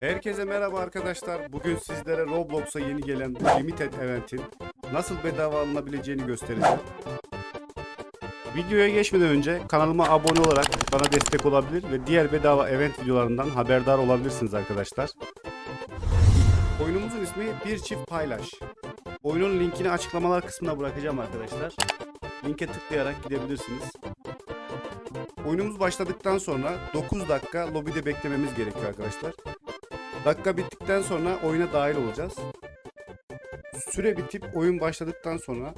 Herkese merhaba arkadaşlar. Bugün sizlere Roblox'a yeni gelen bu Limited Event'in nasıl bedava alınabileceğini göstereceğim. Videoya geçmeden önce kanalıma abone olarak bana destek olabilir ve diğer bedava event videolarından haberdar olabilirsiniz arkadaşlar. Oyunumuzun ismi Bir Çift Paylaş. Oyunun linkini açıklamalar kısmına bırakacağım arkadaşlar. Linke tıklayarak gidebilirsiniz. Oyunumuz başladıktan sonra 9 dakika lobide beklememiz gerekiyor arkadaşlar. Dakika bittikten sonra oyuna dahil olacağız. Süre bitip oyun başladıktan sonra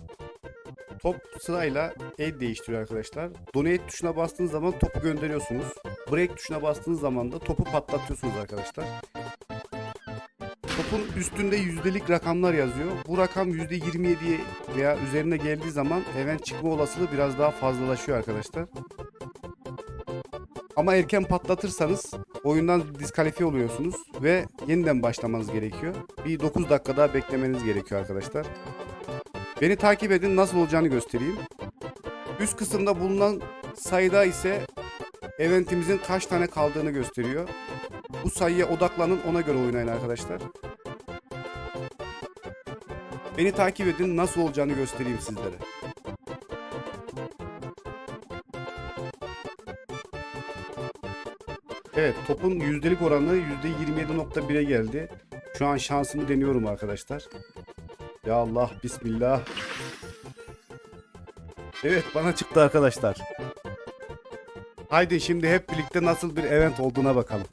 top sırayla el değiştiriyor arkadaşlar. Donate tuşuna bastığınız zaman topu gönderiyorsunuz. Break tuşuna bastığınız zaman da topu patlatıyorsunuz arkadaşlar. Topun üstünde yüzdelik rakamlar yazıyor. Bu rakam %27'ye veya üzerine geldiği zaman event çıkma olasılığı biraz daha fazlalaşıyor arkadaşlar. Ama erken patlatırsanız oyundan diskalifiye oluyorsunuz ve yeniden başlamanız gerekiyor. Bir 9 dakika daha beklemeniz gerekiyor arkadaşlar. Beni takip edin nasıl olacağını göstereyim. Üst kısımda bulunan sayıda ise eventimizin kaç tane kaldığını gösteriyor. Bu sayıya odaklanın ona göre oynayın arkadaşlar. Beni takip edin nasıl olacağını göstereyim sizlere. Evet topun yüzdelik oranı %27.1'e geldi. Şu an şansımı deniyorum arkadaşlar. Ya Allah bismillah. Evet bana çıktı arkadaşlar. Haydi şimdi hep birlikte nasıl bir event olduğuna bakalım.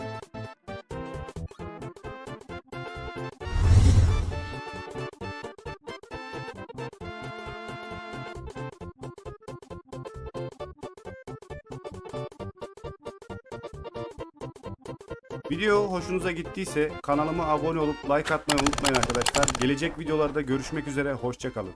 Video hoşunuza gittiyse kanalıma abone olup like atmayı unutmayın arkadaşlar. Gelecek videolarda görüşmek üzere. Hoşçakalın.